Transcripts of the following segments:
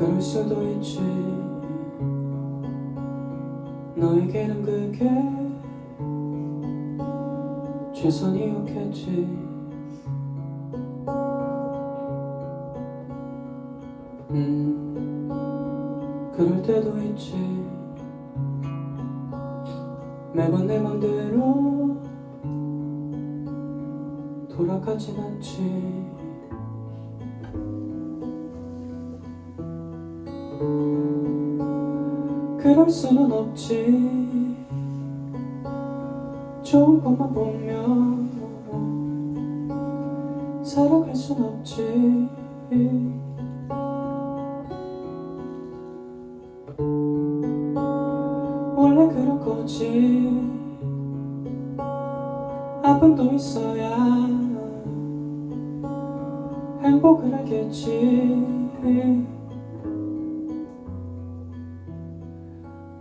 음, 그럴 수도 있지. 너에게는 그게 최선이었겠지. 음, 그럴 때도 있지. 매번 내 맘대로 돌아가진 않지. 그럴 수는 없지. 좋은 것만 보며 살아갈 순 없지. 원래 그런 거지. 아픔도 있어야 행복을 알겠지.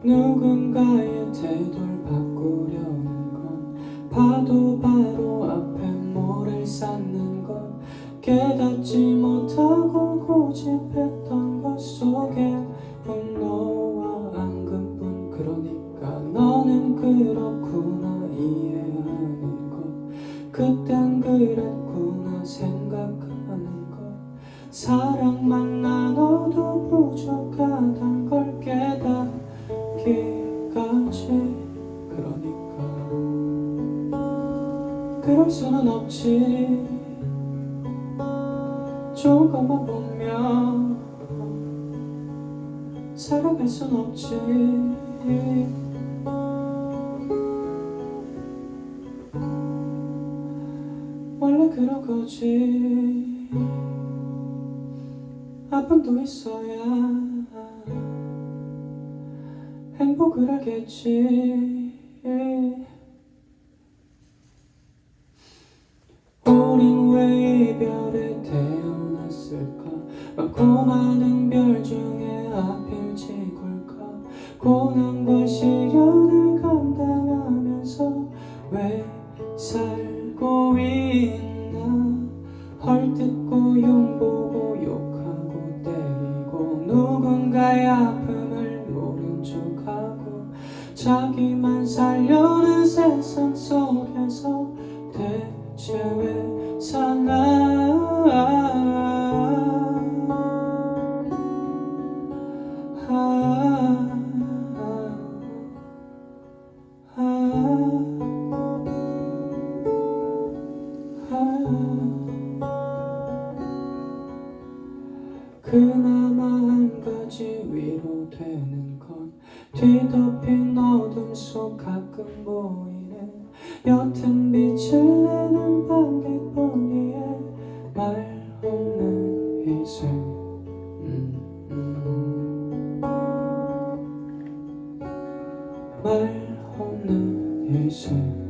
누군가의 태도를 바꾸려는 건 봐도 바로 앞에 모래를 쌓는 것. 깨닫지 못하고 고집했던 것 속에 분노와 앙금뿐. 그러니까 너는 그렇구나 이해하는 것. 그땐 그랬구나 생각하는 것. 사랑만 나눠도 부족하단 그럴 수는 없지. 좋은 것만 보며 살아갈 순 없지. 원래 그런 거지. 아픔도 있어야 행복을 알겠지 많고 많은 별 중에 하필 지굴까? 고난과 시련을 감당하면서 왜 살고 있나? 헐뜯고 욕보고 욕하고 때리고 누군가의 아픔을 모른 척하고 자기만 살려 끝까지 위로되는 건 뒤덮인 어둠 속 가끔 보이는 옅은 빛을 내는 반딧불 위에 말 없는 희생 음, 음. 말 없는 희생